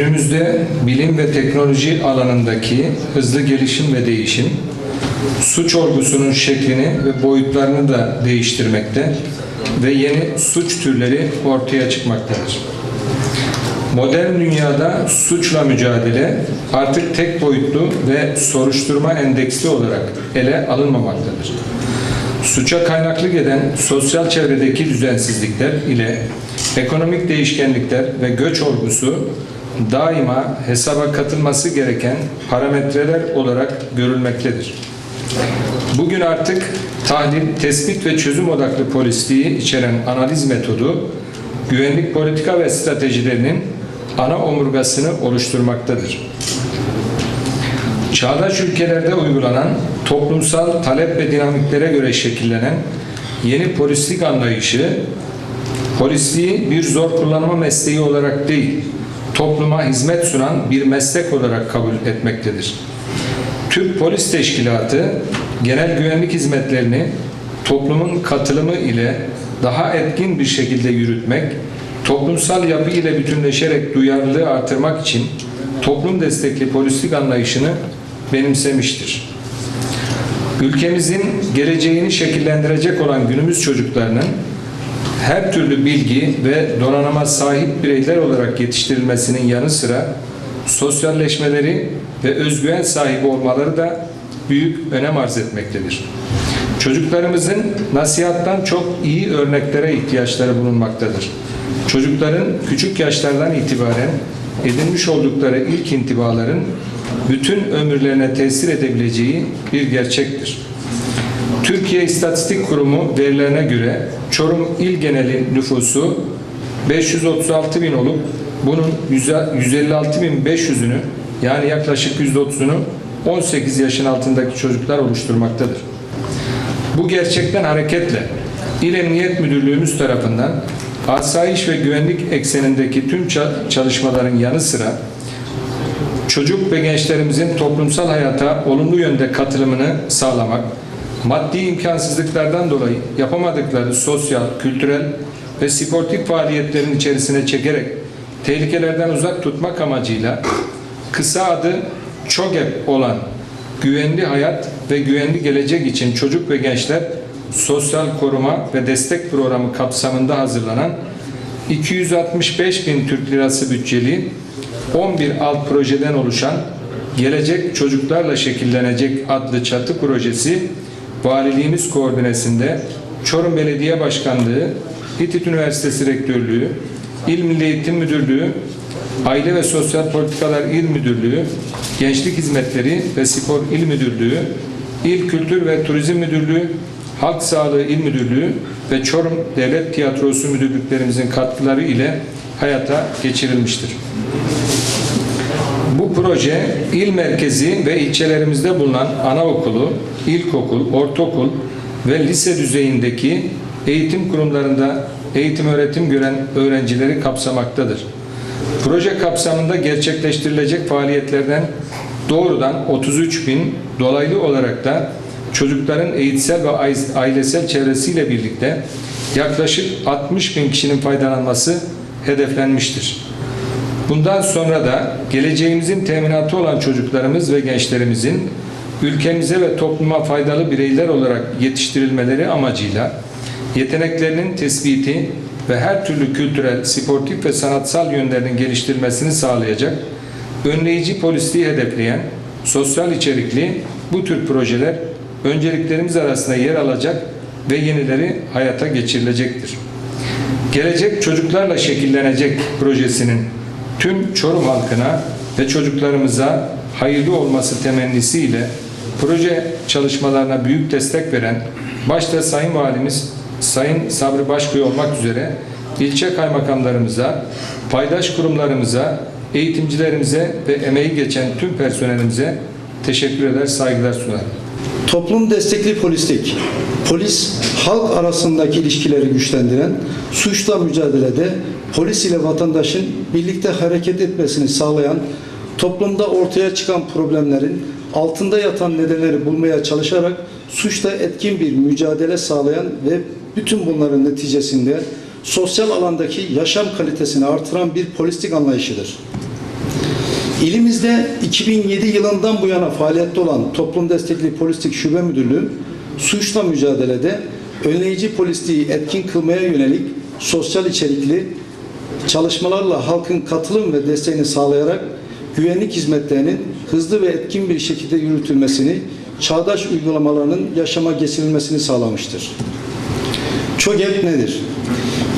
Günümüzde bilim ve teknoloji alanındaki hızlı gelişim ve değişim, suç olgusunun şeklini ve boyutlarını da değiştirmekte ve yeni suç türleri ortaya çıkmaktadır. Modern dünyada suçla mücadele artık tek boyutlu ve soruşturma endeksli olarak ele alınmamaktadır. Suça kaynaklık eden sosyal çevredeki düzensizlikler ile ekonomik değişkenlikler ve göç olgusu daima hesaba katılması gereken parametreler olarak görülmektedir. Bugün artık tahlil, tespit ve çözüm odaklı polisliği içeren analiz metodu, güvenlik politika ve stratejilerinin ana omurgasını oluşturmaktadır. Çağdaş ülkelerde uygulanan toplumsal talep ve dinamiklere göre şekillenen yeni polislik anlayışı, polisliği bir zor kullanma mesleği olarak değil, topluma hizmet sunan bir meslek olarak kabul etmektedir. Türk Polis Teşkilatı genel güvenlik hizmetlerini toplumun katılımı ile daha etkin bir şekilde yürütmek, toplumsal yapı ile bütünleşerek duyarlılığı artırmak için toplum destekli polislik anlayışını benimsemiştir. Ülkemizin geleceğini şekillendirecek olan günümüz çocuklarının her türlü bilgi ve donanıma sahip bireyler olarak yetiştirilmesinin yanı sıra sosyalleşmeleri ve özgüven sahibi olmaları da büyük önem arz etmektedir. Çocuklarımızın nasihattan çok iyi örneklere ihtiyaçları bulunmaktadır. Çocukların küçük yaşlardan itibaren edinmiş oldukları ilk intibaların bütün ömürlerine tesir edebileceği bir gerçektir. Türkiye İstatistik Kurumu verilerine göre Çorum il geneli nüfusu 536 bin olup bunun 156 bin 500'ünü yani yaklaşık %30'unu 18 yaşın altındaki çocuklar oluşturmaktadır. Bu gerçekten hareketle İl Emniyet Müdürlüğümüz tarafından asayiş ve güvenlik eksenindeki tüm çalışmaların yanı sıra çocuk ve gençlerimizin toplumsal hayata olumlu yönde katılımını sağlamak, maddi imkansızlıklardan dolayı yapamadıkları sosyal, kültürel ve sportif faaliyetlerin içerisine çekerek tehlikelerden uzak tutmak amacıyla kısa adı ÇOGEP olan Güvenli Hayat ve Güvenli Gelecek için Çocuk ve Gençler Sosyal Koruma ve Destek Programı kapsamında hazırlanan 265 bin Türk Lirası bütçeli 11 alt projeden oluşan Gelecek Çocuklarla Şekillenecek adlı çatı projesi Valiliğimiz koordinesinde Çorum Belediye Başkanlığı, İTİT Üniversitesi Rektörlüğü, İl Milli Eğitim Müdürlüğü, Aile ve Sosyal Politikalar İl Müdürlüğü, Gençlik Hizmetleri ve Spor İl Müdürlüğü, İl Kültür ve Turizm Müdürlüğü, Halk Sağlığı İl Müdürlüğü ve Çorum Devlet Tiyatrosu Müdürlüklerimizin katkıları ile hayata geçirilmiştir. Proje il merkezi ve ilçelerimizde bulunan anaokulu, ilkokul, ortaokul ve lise düzeyindeki eğitim kurumlarında eğitim öğretim gören öğrencileri kapsamaktadır. Proje kapsamında gerçekleştirilecek faaliyetlerden doğrudan 33 bin, dolaylı olarak da çocukların eğitsel ve ailesel çevresiyle birlikte yaklaşık 60 bin kişinin faydalanması hedeflenmiştir. Bundan sonra da geleceğimizin teminatı olan çocuklarımız ve gençlerimizin ülkemize ve topluma faydalı bireyler olarak yetiştirilmeleri amacıyla yeteneklerinin tespiti ve her türlü kültürel, sportif ve sanatsal yönlerinin geliştirilmesini sağlayacak, önleyici polisliği hedefleyen, sosyal içerikli bu tür projeler önceliklerimiz arasında yer alacak ve yenileri hayata geçirilecektir. Gelecek Çocuklarla Şekillenecek projesinin tüm Çorum halkına ve çocuklarımıza hayırlı olması temennisiyle proje çalışmalarına büyük destek veren başta Sayın Valimiz Sayın Sabri Başköy olmak üzere ilçe kaymakamlarımıza, paydaş kurumlarımıza, eğitimcilerimize ve emeği geçen tüm personelimize teşekkür eder, saygılar sunarım. Toplum destekli polislik. Polis, halk arasındaki ilişkileri güçlendiren, suçla mücadelede polis ile vatandaşın birlikte hareket etmesini sağlayan, toplumda ortaya çıkan problemlerin altında yatan nedenleri bulmaya çalışarak suçla etkin bir mücadele sağlayan ve bütün bunların neticesinde sosyal alandaki yaşam kalitesini artıran bir polislik anlayışıdır. İlimizde 2007 yılından bu yana faaliyette olan Toplum Destekli Polislik Şube Müdürlüğü, suçla mücadelede önleyici polisliği etkin kılmaya yönelik sosyal içerikli çalışmalarla halkın katılım ve desteğini sağlayarak güvenlik hizmetlerinin hızlı ve etkin bir şekilde yürütülmesini, çağdaş uygulamalarının yaşama geçirilmesini sağlamıştır. ÇOGEP nedir?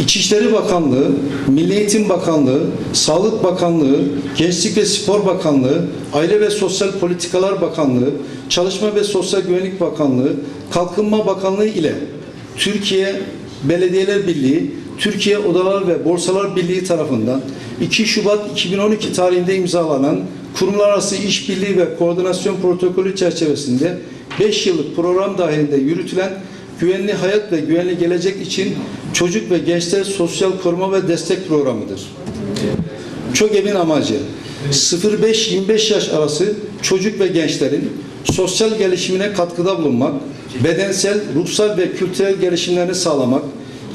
İçişleri Bakanlığı, Milli Eğitim Bakanlığı, Sağlık Bakanlığı, Gençlik ve Spor Bakanlığı, Aile ve Sosyal Politikalar Bakanlığı, Çalışma ve Sosyal Güvenlik Bakanlığı, Kalkınma Bakanlığı ile Türkiye Belediyeler Birliği, Türkiye Odalar ve Borsalar Birliği tarafından 2 Şubat 2012 tarihinde imzalanan kurumlar arası işbirliği ve koordinasyon protokolü çerçevesinde 5 yıllık program dahilinde yürütülen Güvenli Hayat ve Güvenli Gelecek için Çocuk ve Gençler Sosyal Koruma ve Destek Programıdır. ÇOGEB'in amacı 0-5-25 yaş arası çocuk ve gençlerin sosyal gelişimine katkıda bulunmak, bedensel, ruhsal ve kültürel gelişimlerini sağlamak,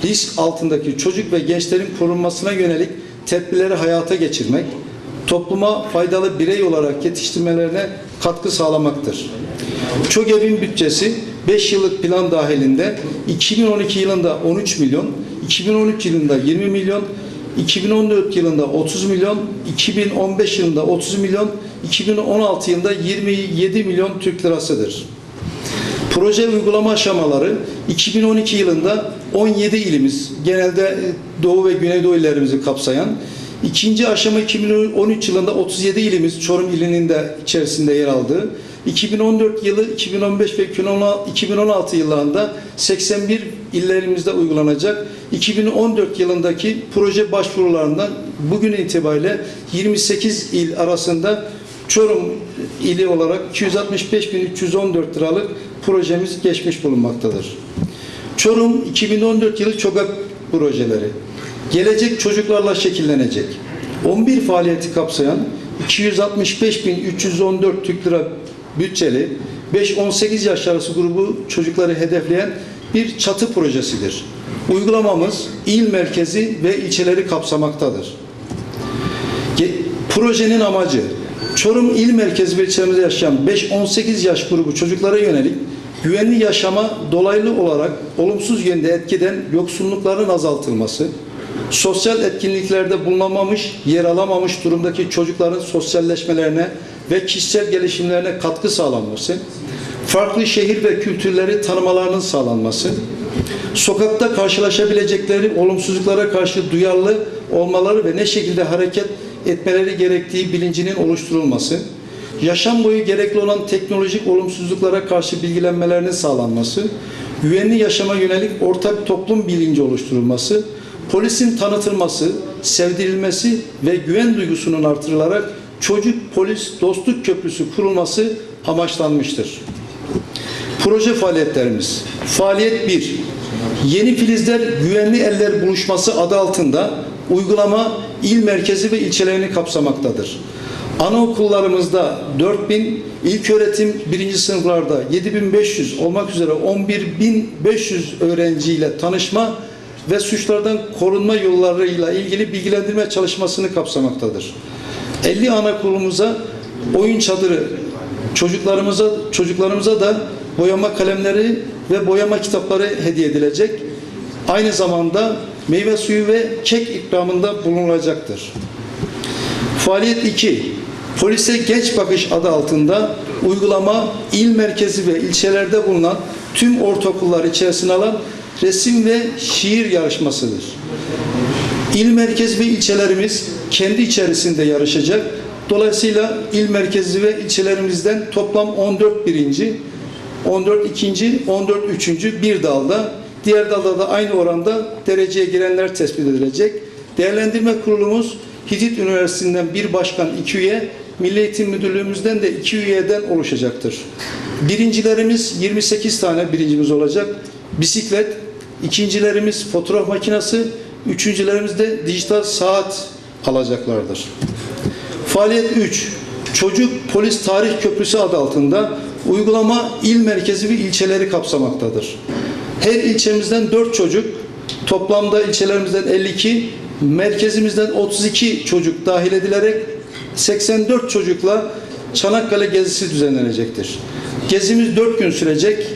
risk altındaki çocuk ve gençlerin korunmasına yönelik tedbirleri hayata geçirmek, topluma faydalı birey olarak yetiştirmelerine katkı sağlamaktır. ÇOGEB'in bütçesi 5 yıllık plan dahilinde 2012 yılında 13 milyon, 2013 yılında 20 milyon, 2014 yılında 30 milyon, 2015 yılında 30 milyon, 2016 yılında 27 milyon Türk lirasıdır. Proje uygulama aşamaları 2012 yılında 17 ilimiz, genelde e, Doğu ve Güneydoğu illerimizi kapsayan, ikinci aşama 2013 yılında 37 ilimiz Çorum ilinin de içerisinde yer aldığı, 2014 yılı, 2015 ve 2016 yıllarında 81 illerimizde uygulanacak. 2014 yılındaki proje başvurularından bugün itibariyle 28 il arasında Çorum ili olarak 265.314 liralık projemiz geçmiş bulunmaktadır. Çorum 2014 yılı ÇOGAP projeleri. Gelecek çocuklarla şekillenecek. 11 faaliyeti kapsayan 265.314 Türk lira bütçeli 5-18 yaş arası grubu çocukları hedefleyen bir çatı projesidir. Uygulamamız il merkezi ve ilçeleri kapsamaktadır. Projenin amacı Çorum il merkezi ve ilçemizde yaşayan 5-18 yaş grubu çocuklara yönelik güvenli yaşama dolaylı olarak olumsuz yönde etkiden yoksunlukların azaltılması, sosyal etkinliklerde bulunamamış, yer alamamış durumdaki çocukların sosyalleşmelerine ve kişisel gelişimlerine katkı sağlanması, farklı şehir ve kültürleri tanımalarının sağlanması, sokakta karşılaşabilecekleri olumsuzluklara karşı duyarlı olmaları ve ne şekilde hareket etmeleri gerektiği bilincinin oluşturulması, yaşam boyu gerekli olan teknolojik olumsuzluklara karşı bilgilenmelerinin sağlanması, güvenli yaşama yönelik ortak toplum bilinci oluşturulması, polisin tanıtılması, sevdirilmesi ve güven duygusunun artırılarak çocuk polis dostluk köprüsü kurulması amaçlanmıştır. Proje faaliyetlerimiz. Faaliyet 1. Yeni Filizler Güvenli Eller Buluşması adı altında uygulama il merkezi ve ilçelerini kapsamaktadır. Anaokullarımızda 4000, ilköğretim birinci sınıflarda 7500 olmak üzere 11500 öğrenciyle tanışma ve suçlardan korunma yollarıyla ilgili bilgilendirme çalışmasını kapsamaktadır. 50 anaokulumuza oyun çadırı, çocuklarımıza çocuklarımıza da boyama kalemleri ve boyama kitapları hediye edilecek. Aynı zamanda meyve suyu ve kek ikramında bulunulacaktır. Faaliyet 2. Polise Genç Bakış adı altında uygulama il merkezi ve ilçelerde bulunan tüm ortaokullar içerisine alan resim ve şiir yarışmasıdır. İl merkezi ve ilçelerimiz kendi içerisinde yarışacak. Dolayısıyla il merkezi ve ilçelerimizden toplam 14 birinci, 14 ikinci, 14 üçüncü bir dalda, diğer dalda da aynı oranda dereceye girenler tespit edilecek. Değerlendirme kurulumuz Hitit Üniversitesi'nden bir başkan, iki üye, Milli Eğitim Müdürlüğümüzden de iki üyeden oluşacaktır. Birincilerimiz 28 tane birincimiz olacak. Bisiklet, ikincilerimiz fotoğraf makinesi, üçüncülerimiz de dijital saat alacaklardır. Faaliyet 3. Çocuk Polis Tarih Köprüsü adı altında uygulama il merkezi ve ilçeleri kapsamaktadır. Her ilçemizden 4 çocuk Toplamda ilçelerimizden 52, merkezimizden 32 çocuk dahil edilerek 84 çocukla Çanakkale gezisi düzenlenecektir. Gezimiz 4 gün sürecek.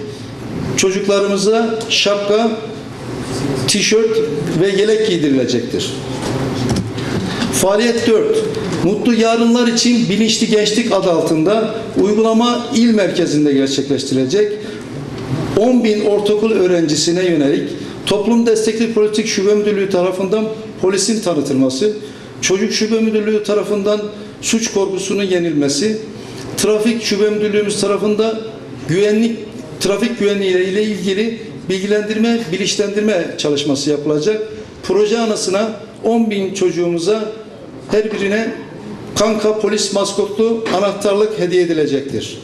Çocuklarımıza şapka, tişört ve yelek giydirilecektir. Faaliyet 4. Mutlu Yarınlar için Bilinçli Gençlik adı altında uygulama il merkezinde gerçekleştirilecek. 10 bin ortaokul öğrencisine yönelik Toplum Destekli Politik Şube Müdürlüğü tarafından polisin tanıtılması, Çocuk Şube Müdürlüğü tarafından suç korkusunun yenilmesi, Trafik Şube Müdürlüğümüz tarafından güvenlik, trafik güvenliği ile ilgili bilgilendirme, bilinçlendirme çalışması yapılacak. Proje anısına 10 bin çocuğumuza her birine kanka polis maskotlu anahtarlık hediye edilecektir.